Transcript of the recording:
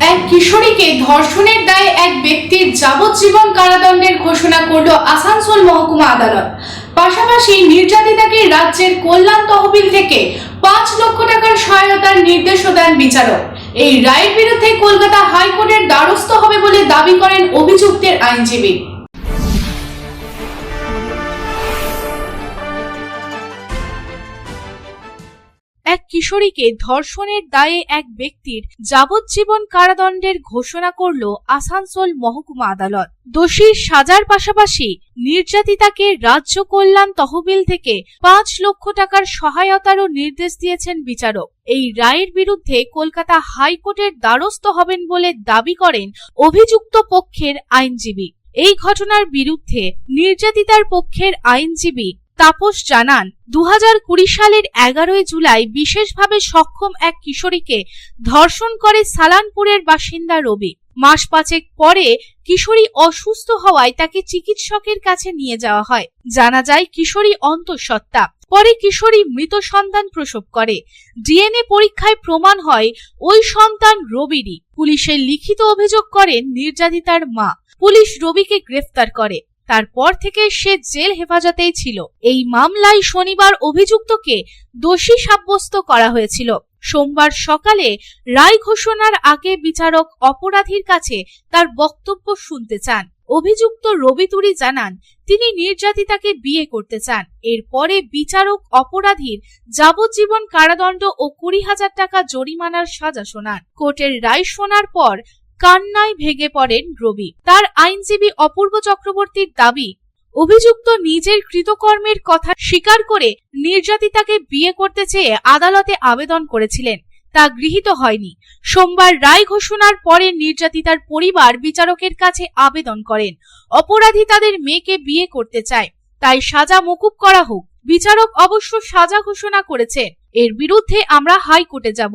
এক কিশোরীকে ধর্ষণের দায়ে এক ব্যক্তির যাবজ্জীবন কারাদণ্ডের ঘোষণা করল আসানসোল মহকুমা আদালত। পাশাপাশি নির্যাতিতাকে রাজ্যের কল্যাণ তহবিল থেকে পাঁচ লক্ষ টাকার সহায়তার নির্দেশও দেন বিচারক। এই রায়ের বিরুদ্ধে কলকাতা হাইকোর্টের দ্বারস্থ হবে বলে দাবি করেন অভিযুক্তের আইনজীবী। এক কিশোরীকে ধর্ষণের দায়ে এক ব্যক্তির যাবজ্জীবন কারাদণ্ডের ঘোষণা করল আসানসোল মহকুমা আদালত। দোষীর সাজার পাশাপাশি নির্যাতিতাকে রাজ্য কল্যাণ তহবিল থেকে পাঁচ লক্ষ টাকার সহায়তারও নির্দেশ দিয়েছেন বিচারক। এই রায়ের বিরুদ্ধে কলকাতা হাইকোর্টের দ্বারস্থ হবেন বলে দাবি করেন অভিযুক্ত পক্ষের আইনজীবী। এই ঘটনার বিরুদ্ধে নির্যাতিতার পক্ষের আইনজীবী তাপস জানান দু সালের এগারোই জুলাই বিশেষভাবে সক্ষম এক কিশোরীকে ধর্ষণ করে সালানপুরের বাসিন্দা রবি। মাস পাঁচেক পরে কিশোরী অসুস্থ হওয়ায় তাকে চিকিৎসকের কাছে নিয়ে যাওয়া হয়। জানা যায়, কিশোরী অন্তঃসত্ত্বা। পরে কিশোরী মৃত সন্তান প্রসব করে। ডিএনএ পরীক্ষায় প্রমাণ হয়, ওই সন্তান রবিরই। পুলিশের লিখিত অভিযোগ করেন, নির্যাতিতার মা। পুলিশ রবিকে গ্রেফতার করে। তারপর থেকে সে জেল হেফাজতেই ছিল। এই মামলায় শনিবার অভিযুক্তকে দোষী সাব্যস্ত করা হয়েছিল। সোমবার সকালে রায় ঘোষণার আগে বিচারক অপরাধীর কাছে তার বক্তব্য শুনতে চান। অভিযুক্ত রবি তুরি জানান, তিনি নির্যাতিতাকে বিয়ে করতে চান। এরপরে বিচারক অপরাধীর যাবজ্জীবন কারাদণ্ড ও কুড়ি হাজার টাকা জরিমানার সাজা শোনান। কোর্টের রায় শোনার পর কান্নায় ভেঙে পড়েন রবি। তার আইনজীবী অপূর্ব চক্রবর্তীর দাবি, অভিযুক্ত নিজের কৃতকর্মের কথা স্বীকার করে নির্যাতিতাকে বিয়ে করতে চেয়ে আদালতে আবেদন করেছিলেন। তা গৃহীত হয়নি। সোমবার রায় ঘোষণার পরে নির্যাতিতার পরিবার বিচারকের কাছে আবেদন করেন। অপরাধী তাদের মেয়েকে বিয়ে করতে চায়। তাই সাজা মকুব করা হোক। বিচারক অবশ্য সাজা ঘোষণা করেছে এর বিরুদ্ধে আমরা হাইকোর্টে যাব।